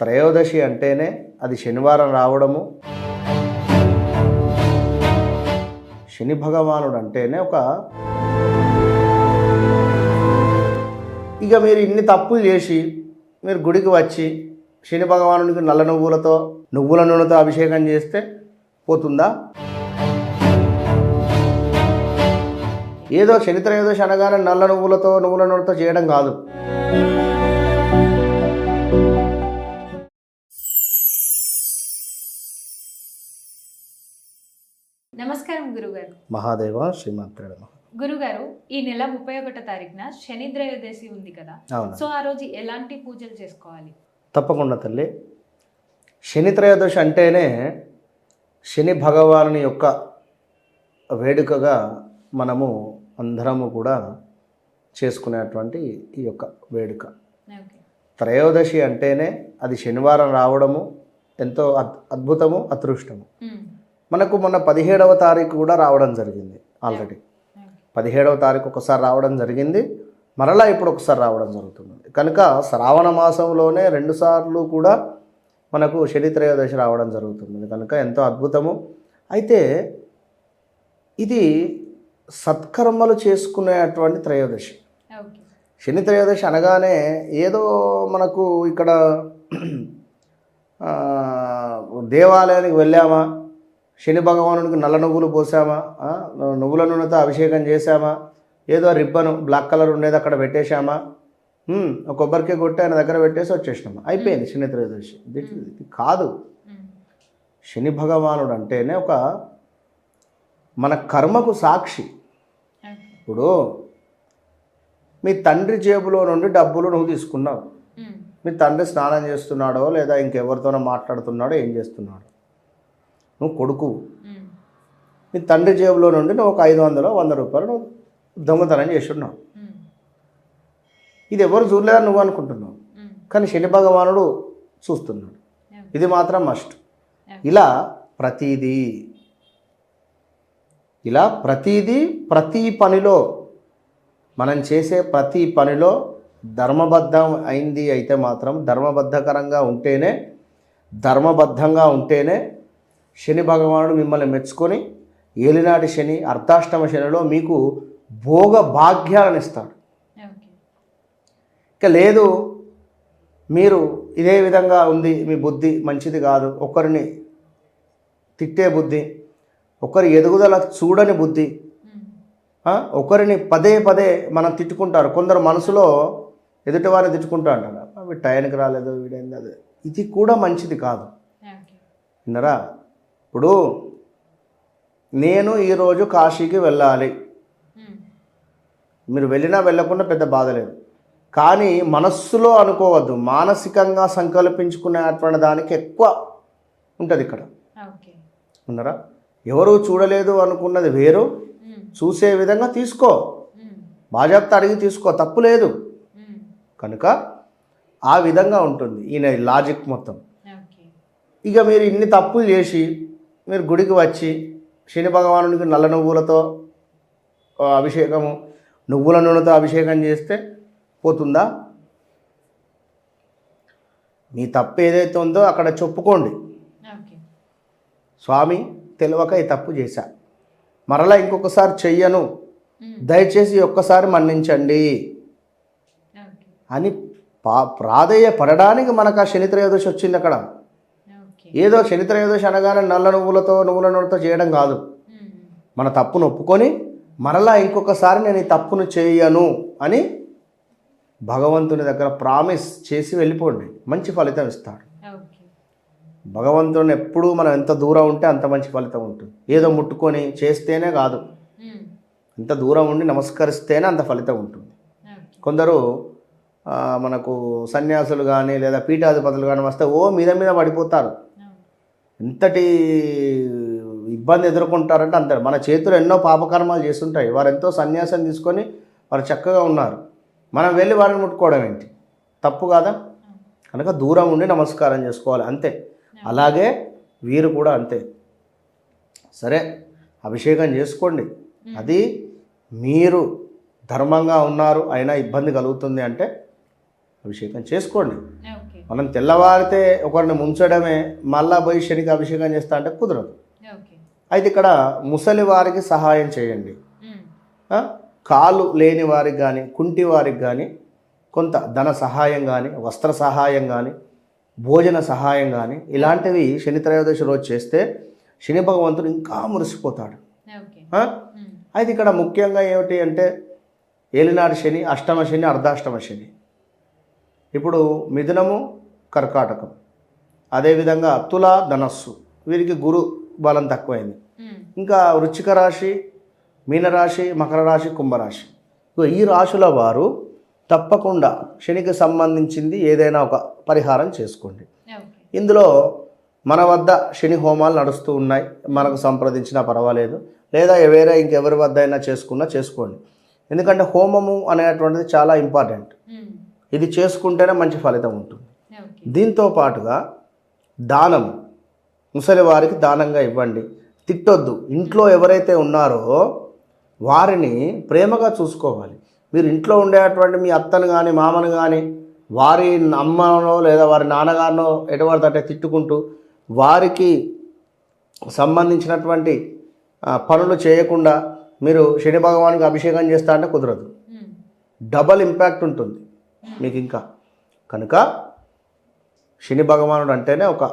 త్రయోదశి అంటేనే అది శనివారం రావడము. శని భగవానుడు అంటేనే ఒక ఇక మీరు ఇన్ని తప్పులు చేసి మీరు గుడికి వచ్చి శని భగవానుడికి నల్ల నువ్వులతో నువ్వుల నూనెతో అభిషేకం చేస్తే పోతుందా? ఏదో శని త్రయోదశి అనగానే నల్ల నువ్వులతో నువ్వుల నూనెతో చేయడం కాదు. మహాదేవ శ్రీమంతుడు నమః. గురుగారు ఈ నెల ముప్పై ఒకటో తారీఖున శని త్రయోదశి ఉంది కదా. అవును. సో ఆ రోజు ఎలాంటి పూజలు చేసుకోవాలి? తప్పకుండా తల్లి. శని త్రయోదశి అంటేనే శని భగవానుని యొక్క వేడుకగా మనము అందరము కూడా చేసుకునేటువంటి ఈ యొక్క వేడుక. ఓకే. త్రయోదశి అంటేనే అది శనివారం రావడము ఎంతో అద్ అద్భుతము అదృష్టము. మ్మ్. మనకు మొన్న పదిహేడవ తారీఖు కూడా రావడం జరిగింది ఆల్రెడీ. పదిహేడవ తారీఖు ఒకసారి రావడం జరిగింది. మరలా ఇప్పుడు ఒకసారి రావడం జరుగుతుంది కనుక శ్రావణ మాసంలోనే రెండు సార్లు కూడా మనకు శని త్రయోదశి రావడం జరుగుతుంది కనుక ఎంతో అద్భుతము. అయితే ఇది సత్కర్మలు చేసుకునేటువంటి త్రయోదశి. శని త్రయోదశి అనగానే ఏదో మనకు ఇక్కడ దేవాలయానికి వెళ్ళామా? శని భగవానుడికి నల్ల నువ్వులు పోసామా? నువ్వుల నూనెతో అభిషేకం చేశామా? ఏదో రిబ్బను బ్లాక్ కలర్ ఉండేది అక్కడ పెట్టేశామా? ఒక కొబ్బరికాయ కొట్టి ఆయన దగ్గర పెట్టేసి వచ్చేసినామా? అయిపోయింది శని త్రయోదశి. ఇది కాదు. శని భగవానుడు అంటేనే ఒక మన కర్మకు సాక్షి. ఇప్పుడు మీ తండ్రి జేబులో నుండి డబ్బులు నువ్వు తీసుకున్నావు. మీ తండ్రి స్నానం చేస్తున్నాడో లేదా ఇంకెవరితోనో మాట్లాడుతున్నాడో ఏం చేస్తున్నాడో? నువ్వు కొడుకు. మీ తండ్రి జేబులో నుండి నువ్వు ఒక ఐదు వందలు వంద రూపాయలు నువ్వు దొంగతనం చేస్తున్నావు. ఇది ఎవరు చూడలేదని నువ్వు అనుకుంటున్నావు. కానీ శని భగవానుడు చూస్తున్నాడు. ఇది మాత్రం మస్ట్ ఇలా ప్రతిదీ ఇలా ప్రతిదీ ప్రతి పనిలో మనం చేసే ప్రతి పనిలో ధర్మబద్ధం అయింది అయితే మాత్రం ధర్మబద్ధకరంగా ఉంటేనే ధర్మబద్ధంగా ఉంటేనే శని భగవానుడు మిమ్మల్ని మెచ్చుకొని ఏలినాటి శని అర్ధాష్టమ శనిలో మీకు భోగ భాగ్యాలను ఇస్తాడు. ఇక లేదు మీరు ఇదే విధంగా ఉంది మీ బుద్ధి మంచిది కాదు ఒకరిని తిట్టే బుద్ధి ఒకరి ఎదుగుదల చూడని బుద్ధి ఒకరిని పదే పదే మనం తిట్టుకుంటారు. కొందరు మనసులో ఎదుటివారిని తిట్టుకుంటూ అంటారు "అబ్బా, వీడు టైంకి రాలేదు వీడైంది అదే ఇది కూడా మంచిది కాదు. విన్నరా? ఇప్పుడు నేను ఈరోజు కాశీకి వెళ్ళాలి. మీరు వెళ్ళినా వెళ్ళకుండా పెద్ద బాధ లేదు కానీ మనస్సులో అనుకోవద్దు మానసికంగా సంకల్పించుకునేటువంటి దానికి ఎక్కువ ఉంటుంది ఇక్కడ. ఉన్నారా ఎవరు చూడలేదు అనుకున్నది వేరు. చూసే విధంగా తీసుకో. బాజాప్తా అడిగి తీసుకో తప్పు లేదు. కనుక ఆ విధంగా ఉంటుంది ఈయన లాజిక్ మొత్తం. ఇక మీరు ఇన్ని తప్పులు చేసి మీరు గుడికి వచ్చి శని భగవానుడికి నల్ల నువ్వులతో అభిషేకము నువ్వుల నూనెతో అభిషేకం చేస్తే పోతుందా మీ తప్పు ఏదైతే ఉందో అక్కడ చెప్పుకోండి. స్వామి తెలియక ఈ తప్పు చేశా మరలా ఇంకొకసారి చెయ్యను. దయచేసి ఒక్కసారి మన్నించండి. అని పా ప్రాధేయపడడానికి మనకు ఆ శని త్రయోదశి వచ్చింది అక్కడ. ఏదో శని త్రయోదశి అనగానే నల్ల నువ్వులతో నువ్వుల నూనెతో చేయడం కాదు. మన తప్పును ఒప్పుకొని మరలా ఇంకొకసారి నేను ఈ తప్పును చేయను అని భగవంతుని దగ్గర ప్రామిస్ చేసి వెళ్ళిపోండి మంచి ఫలితం ఇస్తాడు. భగవంతుని ఎప్పుడూ మనం ఎంత దూరం ఉంటే అంత మంచి ఫలితం ఉంటుంది ఏదో ముట్టుకొని చేస్తేనే కాదు. ఎంత దూరం ఉండి నమస్కరిస్తేనే అంత ఫలితం ఉంటుంది. కొందరు మనకు సన్యాసులు కానీ లేదా పీఠాధిపతులు కానీ వస్తే ఓ మీద మీద పడిపోతారు. ఎంతటి ఇబ్బంది ఎదుర్కొంటారంటే అంతే. మన చేతులు ఎన్నో పాపకర్మాలు చేస్తుంటాయి. వారు ఎంతో సన్యాసం తీసుకొని వారు చక్కగా ఉన్నారు. మనం వెళ్ళి వారిని ముట్టుకోవడం ఏంటి? తప్పు కాదా. కనుక దూరం ఉండి నమస్కారం చేసుకోవాలి. అంతే. అలాగే వీరు కూడా అంతే. సరే అభిషేకం చేసుకోండి. అది మీరు ధర్మంగా ఉన్నారు అయినా ఇబ్బంది కలుగుతుంది అంటే అభిషేకం చేసుకోండి. మనం తెల్లవారితే ఒకరిని ముంచడమే మళ్ళా పోయి శనికి అభిషేకం చేస్తా అంటే కుదరదు. అయితే ఇక్కడ ముసలి వారికి సహాయం చేయండి? కాలు లేని వారికి కానీ కుంటి వారికి కానీ కొంత ధన సహాయం కానీ వస్త్ర సహాయం కానీ భోజన సహాయం కానీ ఇలాంటివి శని త్రయోదశి రోజు చేస్తే శని భగవంతుడు ఇంకా మురిసిపోతాడు. అయితే ఇక్కడ ముఖ్యంగా ఏమిటి అంటే ఏలినాడు శని అష్టమ శని అర్ధాష్టమ శని. ఇప్పుడు మిథునము కర్కాటకం. అదేవిధంగా తుల ధనస్సు. వీరికి గురు బలం తక్కువైంది. ఇంకా వృచ్చిక రాశి మీనరాశి మకర రాశి కుంభరాశి ఈ రాశుల వారు తప్పకుండా శనికి సంబంధించింది ఏదైనా ఒక పరిహారం చేసుకోండి. ఇందులో మన వద్ద శని హోమాలు నడుస్తూ ఉన్నాయి. మనకు సంప్రదించినా పర్వాలేదు. లేదా వేరే ఇంకెవరి వద్ద అయినా చేసుకున్నా చేసుకోండి. ఎందుకంటే హోమము అనేటువంటిది చాలా ఇంపార్టెంట్. ఇది చేసుకుంటేనే మంచి ఫలితం ఉంటుంది. దీంతో పాటుగా దానం ముసలి వారికి దానంగా ఇవ్వండి. తిట్టొద్దు. ఇంట్లో ఎవరైతే ఉన్నారో వారిని ప్రేమగా చూసుకోవాలి. మీరు ఇంట్లో ఉండేటువంటి మీ అత్తను కానీ మామను కానీ వారి అమ్మనో లేదా వారి నాన్నగారినో ఎటువంటి అంటే తిట్టుకుంటూ వారికి సంబంధించినటువంటి పనులు చేయకుండా మీరు శని భగవానికి అభిషేకం చేస్తా అంటే కుదరదు. డబల్ ఇంపాక్ట్ ఉంటుంది. మీకు ఇంకా కనుక శని భగవానుడు అంటేనే ఒక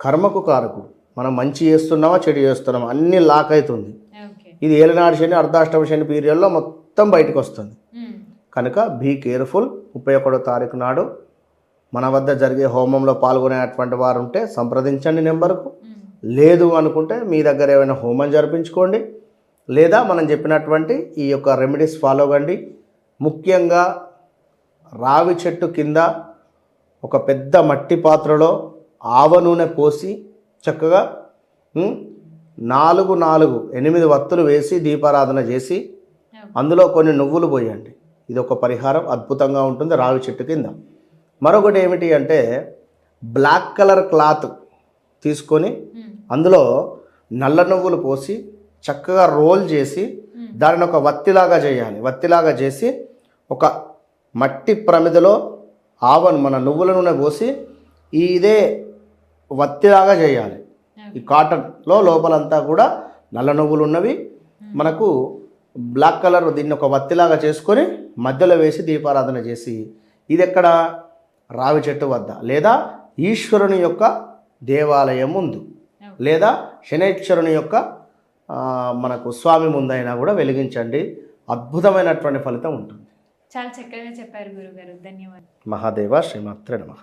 కర్మకు కారకుడు. మనం మంచి చేస్తున్నామా చెడు చేస్తున్నామా అన్నీ లాక్ అవుతుంది ఇది ఏలనాడు శని అర్ధాష్టమ శని పీరియడ్లో మొత్తం బయటకు వస్తుంది కనుక బీ కేర్ఫుల్. ముప్పై ఒకటో తారీఖు నాడు మన వద్ద జరిగే హోమంలో పాల్గొనేటువంటి వారు ఉంటే సంప్రదించండి నెంబర్కు. లేదు అనుకుంటే మీ దగ్గర ఏమైనా హోమం జరిపించుకోండి. లేదా మనం చెప్పినటువంటి ఈ యొక్క రెమెడీస్ ఫాలో కండి. ముఖ్యంగా రావి చెట్టు కింద ఒక పెద్ద మట్టి పాత్రలో ఆవ నూనె పోసి చక్కగా నాలుగు నాలుగు ఎనిమిది వత్తులు వేసి దీపారాధన చేసి అందులో కొన్ని నువ్వులు పోయండి. ఇది ఒక పరిహారం అద్భుతంగా ఉంటుంది రావి చెట్టు కింద. మరొకటి ఏమిటి అంటే బ్లాక్ కలర్ క్లాత్ తీసుకొని అందులో నల్ల నువ్వులు పోసి చక్కగా రోల్ చేసి దానిని ఒక వత్తిలాగా చేయాలి. వత్తిలాగా చేసి ఒక మట్టి ప్రమిదలో ఆవను మన నువ్వుల నూనె పోసి ఈ ఇదే వత్తిలాగా చేయాలి. ఈ కాటన్లో లోపలంతా కూడా నల్ల నువ్వులు ఉన్నవి. మనకు బ్లాక్ కలర్ దీన్ని ఒక వత్తిలాగా చేసుకొని మధ్యలో వేసి దీపారాధన చేసి ఇది ఎక్కడ రావి చెట్టు వద్ద లేదా ఈశ్వరుని యొక్క దేవాలయం ముందు లేదా శనేశ్వరుని యొక్క మనకు స్వామి ముందైనా కూడా వెలిగించండి. అద్భుతమైనటువంటి ఫలితం ఉంటుంది. చాలా చక్కగా చెప్పారు గురుగారు. ధన్యవాదాలు. మహాదేవ శ్రీమాత్రే నమ.